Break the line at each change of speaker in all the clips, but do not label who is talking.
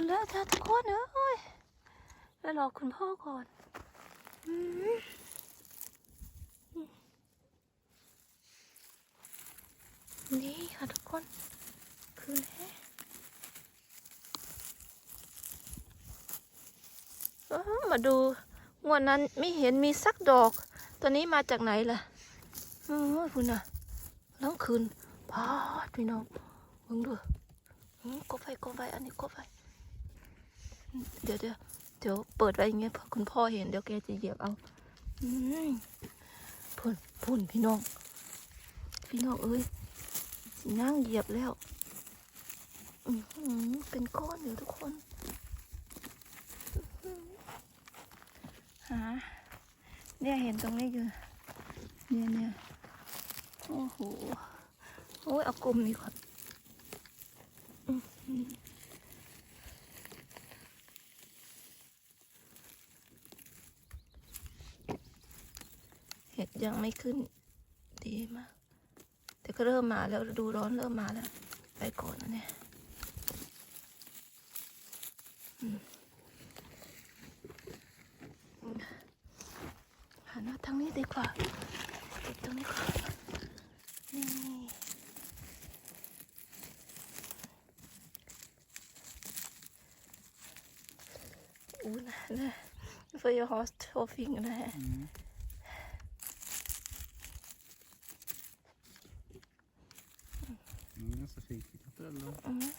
ขึ้นแล้วจ้าทุกคนเอ้ยแล้วรอคุณพ่อก่อนนี่ค่ะทุกคนขึ้นแล้วเอ้อมาดูงวดนั้นไม่เห็นมีสักดอกตอนนี้มาจากไหนล่ะเออคุณน่ะล้วคืนพาดพี่น้องเบิ่งดูกบไฟกบไฟอันนี้กบไฟ เดี๋ยวเดี๋ยวเดี๋ยวเปิดไว้อย่างเงี้ยเผื่อคุณพ่อเห็นเดี๋ยวแกจะเหยียบเอาพุ่นพุ่นพี่น้อง พี่น้องเอ้ยนั่งเหยียบแล้วเป็นก้อนอยู่ทุกคน หา เนี่ยเห็นตรงนี้อยู่ เนี่ยเนี่ยโอ้โห โอ้ยเอากลมนี่ก่อนอื้อหือเห็ด ยังไม่ขึ้นดีมาก แต่ก็เริ่มมาแล้วดูร้อนเริ่มมาแล้ว ไปก่อนนะเนี่ยหันมาทางนี้ดีกว่าติดตรงนี้ก่อนนี่อู้นะนะ for your horse hopping นะฮะ
Mm. Mm, så fint i kapellen.
Mm.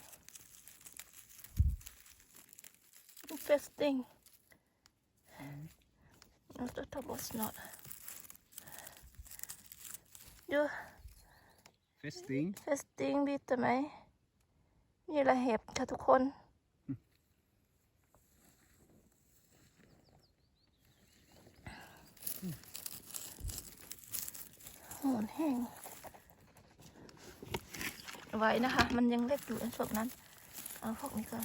Infesting. Jag ska ta bort snart. Du,
Fästing.
fästing biter mig. นี่แหละเห็บค่ะทุกคนโหนแห้ง ไว้นะคะ มันยังเล็กอยู่ไอ้พวกนั้น เอาพวกนี้ก่อน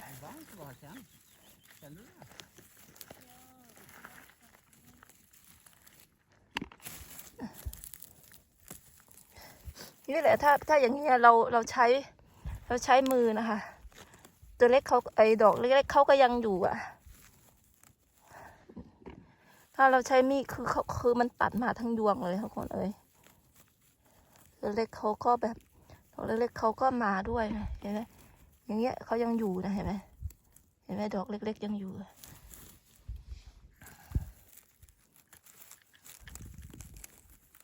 นี่แหละถ้าถ้าอย่างนี้ยเราเราใช้เราใช้มือนะคะ ตัวเล็กเขาไอ้ดอกเล็กๆเขาก็ยังอยู่อะ ถ้าเราใช้มีดคือเขาคือมันตัดมาทั้งยวงเลยทุกคนเอ้ยตัวเล็กเขาก็แบบ ดอกเล็กๆเขาก็มาด้วยนะเห็นไหมอย่างเงี้ยเขายังอยู่นะเห็นไหมเห็นไหมดอกเล็ก ๆ ยังอยู่อะ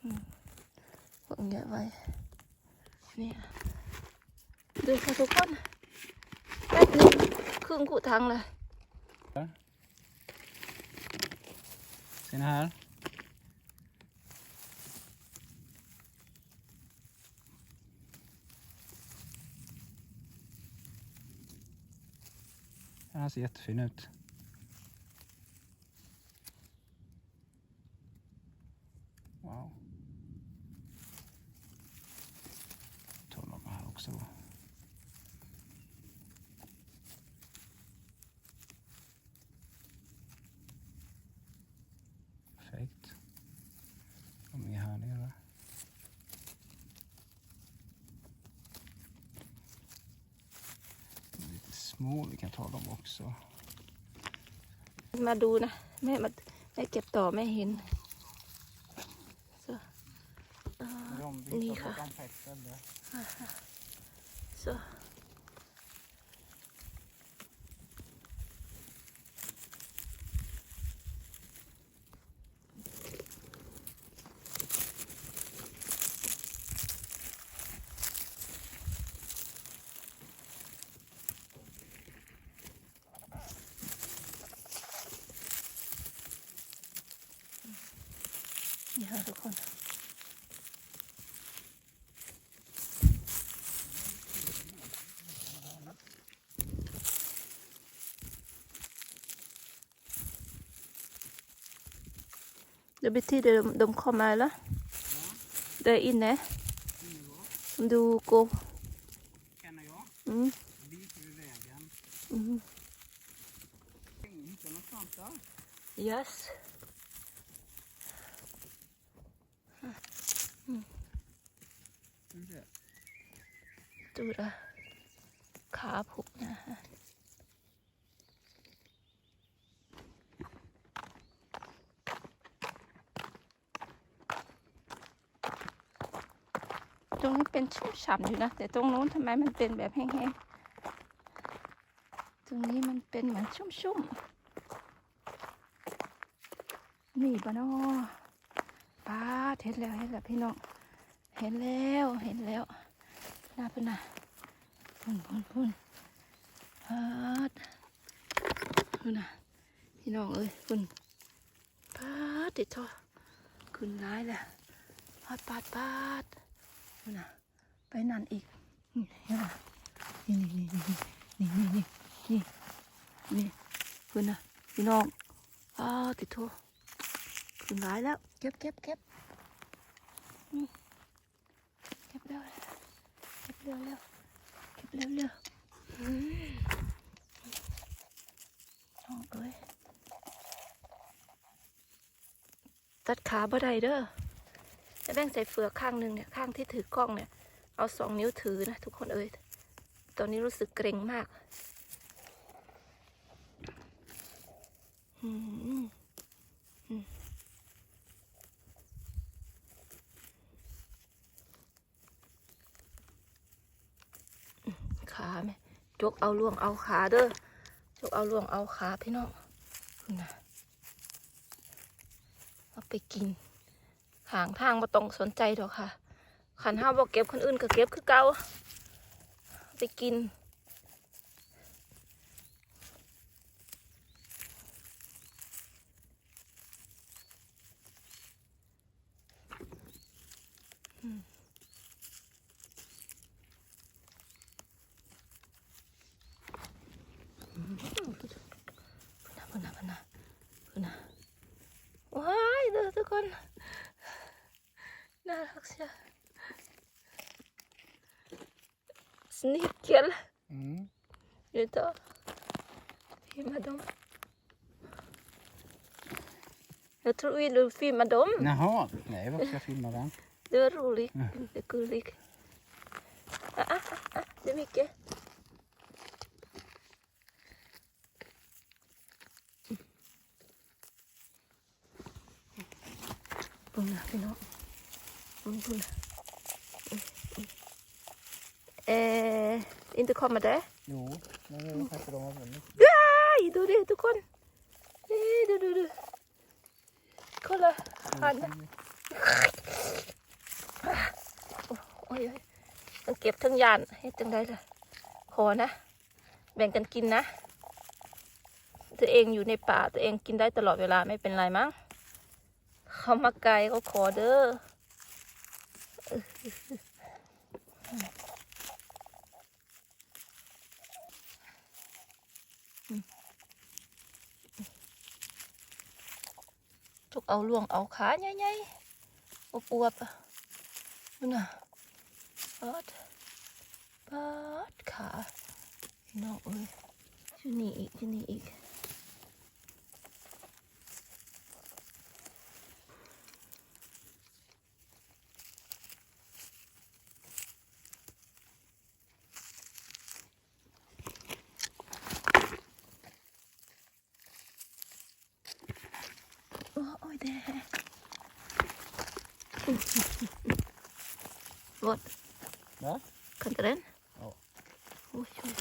อืมพวกเงี้ยไว้เนี่ยดูค่ะทุกคนแป๊บนึงครึ่งขุทังเลย
Ser ni här? Den här ser jättefin ut. Wow. Jag tar några här också små, vi kan ta dem också.
มาดูนะ แม่มาแม่เก็บต่อแม่เห็น så
De
Ni här.
dem på ett ställe.
så นี่ค่ะทุกคน Det betyder de, de kommer eller? Det är inne. Som du går.
Känner jag.
Mm.
Visar vi vägen.
Mm.
Hittar du någonstans där?
Yes. Natura Kaapuknahan. ตรงนี้เป็นชุ่มฉ่ำอยู่นะ แต่ตรงนู้นทำไมมันเป็นแบบแห้งๆ ตรงนี้มันเป็นเหมือนชุ่มๆ นี่ปะเนาะป้าเห็นแล้วเห็นแล้วพี่น้อง เห็นแล้วเห็นแล้ว น่าเป็นน่ะพุ่นพุ่นพุ่นปาดพุ่นน่ะพี่น้องเอ้ยพุ่นปาดติดท่อขึ้นร้ายแหล้วปาดปาดปาดพุ่นน่ะไปนั่นอีกนี่นป่ะนี่นี่นี่นี่นี่นี่นี่นี่พุ่นน่ะพี่น้องปาดติดท่อขึ้นร้ายแล้วเก็บเก็บเก็บเก็บเร็วเก็บเร็วเร็วเก็บเร็วเร็วอืมน้องเอ้ยตัดขาบ่ได้เด้อจะแบ่งใส่เฟือกข้างหนึ่งเนี่ยข้างที่ถือกล้องเนี่ย เอาสองนิ้วถือนะ ทุกคนเอ้ยตอนนี้รู้สึกเกรงมาก อืม ขาไหมจกเอาล่วงเอาขาเด้อจกเอาล่วงเอาขาพี่น้องนะเอาไปกินขางทางมาตรงสนใจดอกค่ะ ขันห้าบอกเก็บคนอื่นก็เก็บคือเก่าไปกิน Kiitoksia. Snickel.
Mm.
Nyt on filma dem. Jag tror vi vill filma dem.
Jaha, nej varför ska jag filma den?
Det var roligt, mm. ja. inte gullig. Ah, ah, ah, ah, det är mycket. Mm. Bunga final. Pinå. Bunga. Eh, inte kommer det?
Jo, men jag vet inte de har vunnit.
ไอ้ดูดิทุกคนเอ้ยดูดูดูคนละหันนะโอ้ยโอ้ยต้องเก็บทั้งยานให้จังได้เลยขอนะ แบ่งกันกินนะตัวเองอยู่ในป่าตัวเองกินได้ตลอดเวลาไม่เป็นไรมั้งเขามาไกลเขาขอเด้อ ทุกเอาล่วงเอาขาใหญ่ๆอวบๆนู่นน่ะปาดปาดขาน้องเอ้ยที่นี่อีกที่นี่อีก Wat?
Ja?
Kan het erin? Oh. Oei, oei.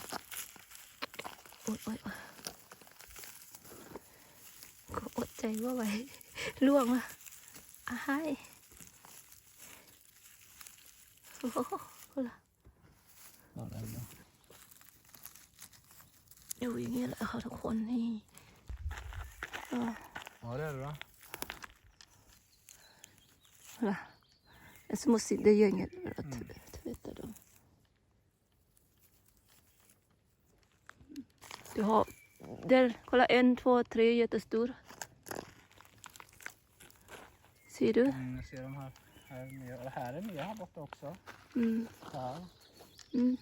ก็อดใจว่าไว้ล่วงอะอ้ายโอ้โหล่ะอยู่อย่างเงี้ยแหละค่ะทุกคนนี่อ๋อได้หรอ
ほらそもし
で言えんやろ食べ,、食べたら mm. Du har, där, kolla en, två, tre, jättestor. Ser du?
Mm, jag ser de här. Här är, nya, här är nya här borta också.
Mm.
Här.
Mm.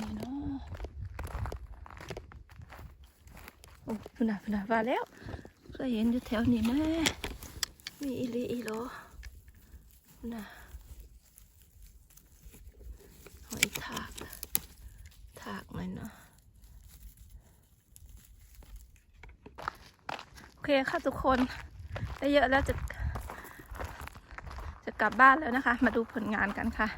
Thở này nó Ồ, vừa nào, vừa nào, vào léo ก็เห็นอยู่แถวนี้แม่มีอีหลีอีโลน่ะหอยถากถากมันเนาะโอเคค่ะทุกคนได้เยอะแล้วจะจะกลับบ้านแล้วนะคะ มาดูผลงานกันค่ะ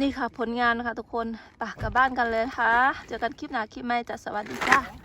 นี่ค่ะผลงานนะคะทุกคนปะกลับบ้านกันเลยนะคะเจอกันคลิปหน้าคลิปใหม่จ้ะสวัสดีค่ะ